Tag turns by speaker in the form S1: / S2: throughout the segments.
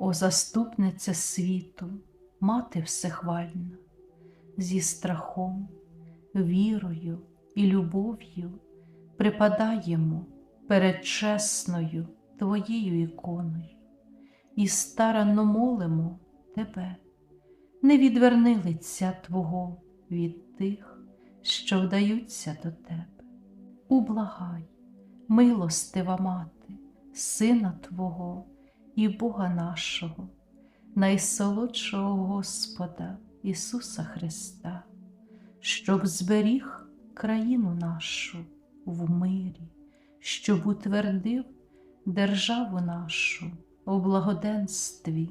S1: О заступниця світу, мати всехвальна, зі страхом, вірою і любов'ю припадаємо перед чесною Твоєю іконою і старанно молимо Тебе, не відверни лиця Твого від тих, що вдаються до Тебе. Ублагай, милостива мати, Сина Твого і Бога нашого, найсолодшого Господа Ісуса Христа, щоб зберіг країну нашу в мирі, щоб утвердив державу нашу у благоденстві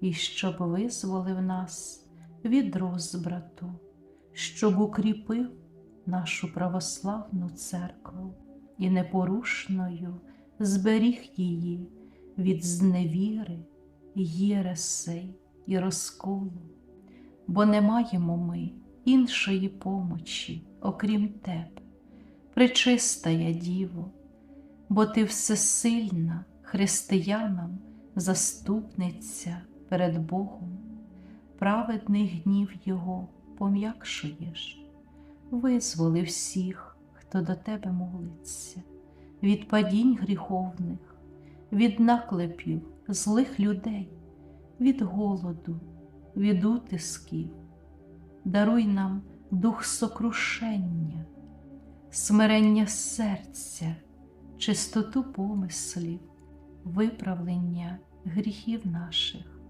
S1: і щоб визволив нас від розбрату, щоб укріпив нашу православну церкву і непорушною зберіг її від зневіри, єресей і розколу, бо не маємо ми іншої помочі, окрім тебе, пречистая Діво, бо ти всесильна християнам заступниця перед Богом, праведний гнів Його пом'якшуєш, визволи всіх, хто до тебе молиться, від падінь гріховних, від наклепів злих людей, від голоду, від утисків, даруй нам дух сокрушення, смирення серця, чистоту помислів, виправлення гріхів наших,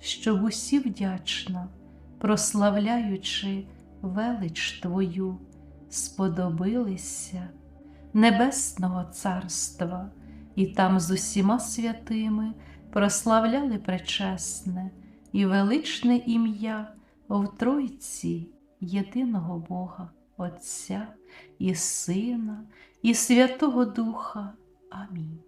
S1: щоб усі вдячно, прославляючи велич Твою, сподобилися Небесного Царства і там з усіма святими прославляли пречесне і величне ім'я в Тройці єдиного Бога, Отця і Сина, і Святого Духа. Амінь.